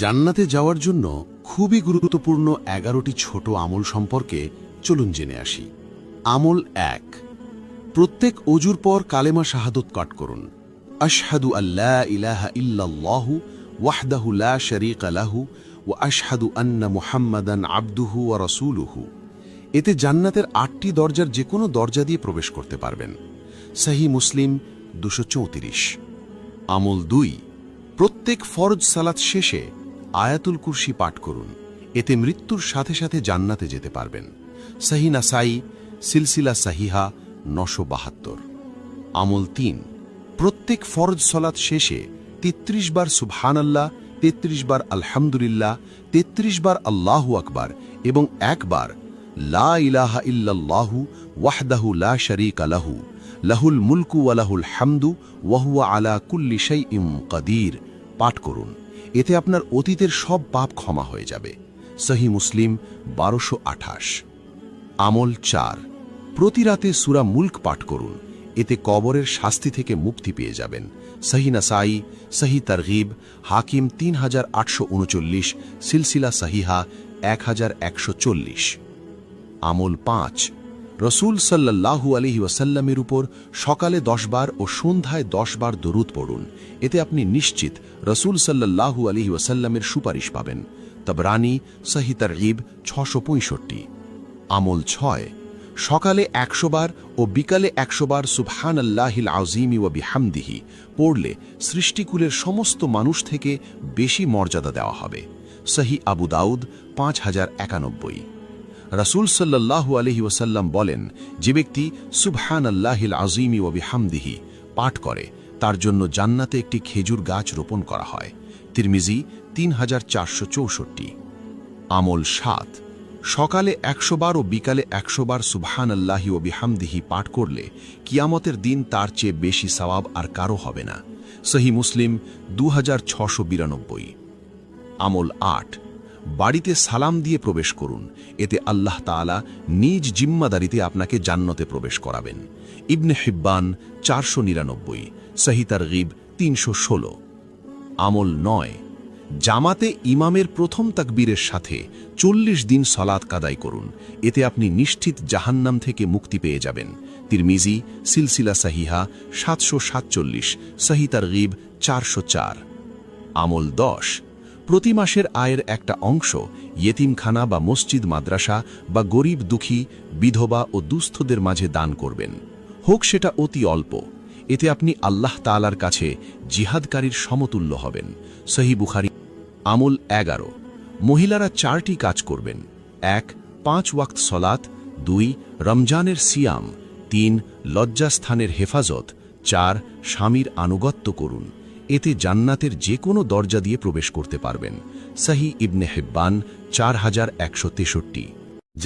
জান্নাতে যাওয়ার জন্য খুবই গুরুত্বপূর্ণ এগারোটি ছোট আমল সম্পর্কে চলুন জেনে আসি। আমল এক, প্রত্যেক অজুর পর কালেমা শাহাদত পাঠ করুন। আশহাদু আল্লাহ ইলাহা ইল্লাল্লাহু ওয়াহদাহু লা শারীকা লাহু ওয়া আশহাদু আন্না মুহাম্মাদান আব্দুহু ওয়া রাসূলুহু। এতে জান্নাতের আটটি দরজার যে কোনো দরজা দিয়ে প্রবেশ করতে পারবেন। সহি মুসলিম দুশো আমল দুই, প্রত্যেক ফরজ সালাত শেষে আয়াতুল কুরসি পাঠ করুন। এতে মৃত্যুর সাথে সাথে জান্নাতে যেতে পারবেন। সাহি নাসাই, সিলসিলা সাহিহা নশো বাহাত্তর। আমল তিন। প্রত্যেক ফরজ সলাত শেষে তেত্রিশ বার সুবহানাল্লাহ, তেত্রিশ বার আলহামদুলিল্লাহ, তেত্রিশ বার আল্লাহু আকবার এবং একবার লা ইলাহা ইল্লাল্লাহু ওয়াহদাহু লা শারীকা লাহু, লাহুল মুলকু ওয়ালাহুল হামদু ওয়াহুয়া আলা কুল্লি শাইইম কাদির। পাঠ করুন। এতে আপনার অতীতের সব পাপ ক্ষমা হয়ে যাবে। সহি মুসলিম, বারোশো আঠাশ। আমল চার। প্রতি রাতে সুরা মুল্ক পাঠ করুন। এতে কবরের শাস্তি থেকে মুক্তি পেয়ে যাবেন। সহি নাসাই, সহি তারগিব, হাকিম তিন হাজার আটশো উনচল্লিশ, সিলসিলা সহিহা এক হাজার একশো চল্লিশ। আমল পাঁচ। রসুল সাল্লাল্লাহু আলহি ওয়াসাল্লামের উপর সকালে দশবার ও সন্ধ্যায় দশবার দরুদ পড়ুন। এতে আপনি নিশ্চিত রসুল সাল্লাল্লাহু আলহি ওয়াসাল্লামের সুপারিশ পাবেন। তবরানি সহিতার ঈব ছশো পঁয়ষট্টি। আমল ছয়। সকালে একশো বার ও বিকালে একশো বার সুবহান আল্লাহিল আউজিমি ও বিহামদিহি পড়লে সৃষ্টিকুলের সমস্ত মানুষ থেকে বেশি মর্যাদা দেওয়া হবে। সহি আবু দাউদ পাঁচ হাজার একানব্বই। রাসুল সাল্লাল্লাহু আলহি ওসাল্লাম বলেন, যে ব্যক্তি সুবহান আল্লাহিল আজিমি ও বিহামদিহি পাঠ করে, তার জন্য জান্নাতে একটি খেজুর গাছ রোপণ করা হয়। তিরমিজি তিন হাজার চারশো চৌষট্টি। আমল সাত। সকালে একশো বার ও বিকালে একশো বার সুবহান আল্লাহি ও বিহামদিহি পাঠ করলে কিয়ামতের দিন তার চেয়ে বেশি সওয়াব আর কারও হবে না। সহি মুসলিম দু আমল আট। বাড়িতে সালাম দিয়ে প্রবেশ করুন। এতে আল্লাহ তাআলা নিজ জিম্মাদারিতে আপনাকে জান্নতে প্রবেশ করাবেন। ইবনে হিব্বান চারশো নিরানব্বই সহিতার গিব তিনশো ষোলো। আমল নয়, জামাতে ইমামের প্রথম তাকবীরের সাথে চল্লিশ দিন সলাৎ কাদাই করুন। এতে আপনি নিশ্চিত জাহান্নাম থেকে মুক্তি পেয়ে যাবেন। তিরমিজি, সিলসিলা সাহিহা সাতশো সাতচল্লিশ সহিতার গিব চারশো চার। আমল দশ প্রতি মাসের আয়ের একটা অংশ ইয়েতিমখানা বা মসজিদ, মাদ্রাসা বা গরিব দুঃখী, বিধবা ও দুস্থদের মাঝে দান করবেন। হোক সেটা অতি অল্প। এতে আপনি আল্লাহ তালার কাছে জিহাদকারীর সমতুল্য হবেন। সহি বুখারি, আমল এগারো। মহিলারা চারটি কাজ করবেন। এক, পাঁচ ওয়াক্ত সলাত দুই, রমজানের সিয়াম। তিন, লজ্জাস্থানের হেফাজত। চার, স্বামীর আনুগত্য করুন। এতে জান্নাতের যে কোনো দরজা দিয়ে প্রবেশ করতে পারবেন। সাহি ইবনে হেব্বান, চার হাজার একশো তেষট্টি।